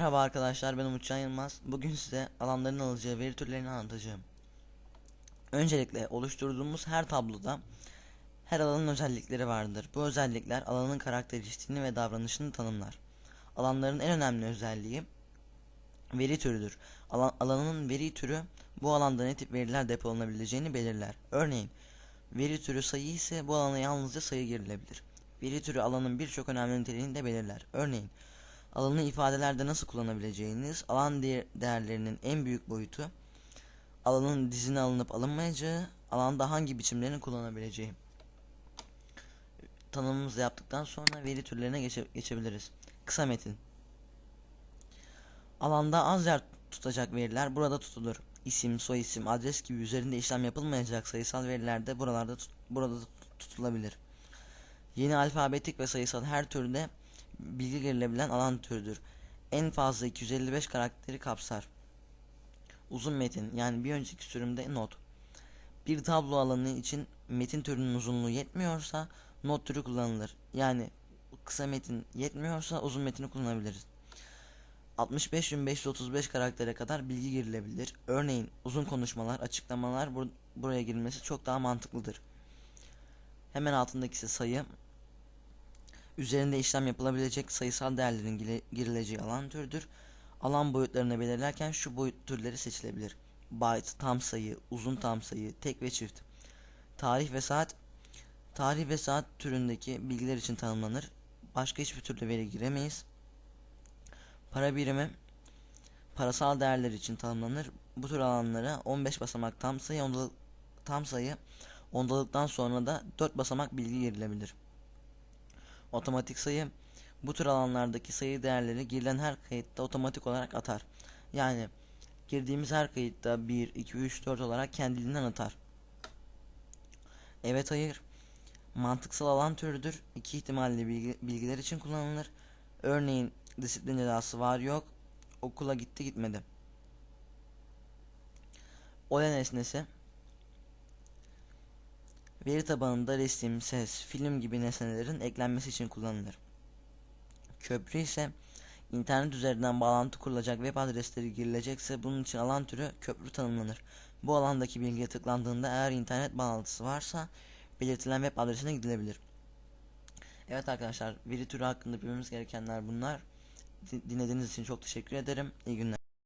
Merhaba arkadaşlar ben Umutcan Yılmaz. Bugün size alanların alacağı veri türlerini anlatacağım. Öncelikle oluşturduğumuz her tabloda her alanın özellikleri vardır. Bu özellikler alanın karakteristiğini ve davranışını tanımlar. Alanların en önemli özelliği veri türüdür. Alan, alanın veri türü bu alanda ne tip veriler depolanabileceğini belirler. Örneğin veri türü sayı ise bu alana yalnızca sayı girilebilir. Veri türü alanın birçok önemli niteliğini de belirler. Örneğin alanı ifadelerde nasıl kullanabileceğiniz, alan değer- değerlerinin en büyük boyutu, alanın dizine alınıp alınmayacağı, alanda hangi biçimlerini kullanabileceği. Tanımımızı yaptıktan sonra veri türlerine geçe- geçebiliriz. Kısa metin. Alanda az yer tutacak veriler burada tutulur. İsim, soyisim, adres gibi üzerinde işlem yapılmayacak sayısal veriler de buralarda tut- burada tut- tutulabilir. Yeni alfabetik ve sayısal her türde bilgi girilebilen alan türüdür. En fazla 255 karakteri kapsar. Uzun metin yani bir önceki sürümde not. Bir tablo alanı için metin türünün uzunluğu yetmiyorsa not türü kullanılır. Yani kısa metin yetmiyorsa uzun metini kullanabiliriz. 65.535 karaktere kadar bilgi girilebilir. Örneğin uzun konuşmalar, açıklamalar bur- buraya girilmesi çok daha mantıklıdır. Hemen altındaki ise sayı, Üzerinde işlem yapılabilecek sayısal değerlerin girileceği alan türüdür. Alan boyutlarını belirlerken şu boyut türleri seçilebilir. Byte, tam sayı, uzun tam sayı, tek ve çift. Tarih ve saat Tarih ve saat türündeki bilgiler için tanımlanır. Başka hiçbir türlü veri giremeyiz. Para birimi parasal değerler için tanımlanır. Bu tür alanlara 15 basamak tam sayı, ondalık, tam sayı, ondalıktan sonra da 4 basamak bilgi girilebilir. Otomatik sayı bu tür alanlardaki sayı değerleri girilen her kayıtta otomatik olarak atar. Yani girdiğimiz her kayıtta 1, 2, 3, 4 olarak kendiliğinden atar. Evet hayır. Mantıksal alan türüdür. İki ihtimalli bilgi, bilgiler için kullanılır. Örneğin disiplin cezası var yok. Okula gitti gitmedi. Olay nesnesi Veri tabanında resim, ses, film gibi nesnelerin eklenmesi için kullanılır. Köprü ise internet üzerinden bağlantı kurulacak web adresleri girilecekse bunun için alan türü köprü tanımlanır. Bu alandaki bilgiye tıklandığında eğer internet bağlantısı varsa belirtilen web adresine gidilebilir. Evet arkadaşlar veri türü hakkında bilmemiz gerekenler bunlar. Di- Dinlediğiniz için çok teşekkür ederim. İyi günler.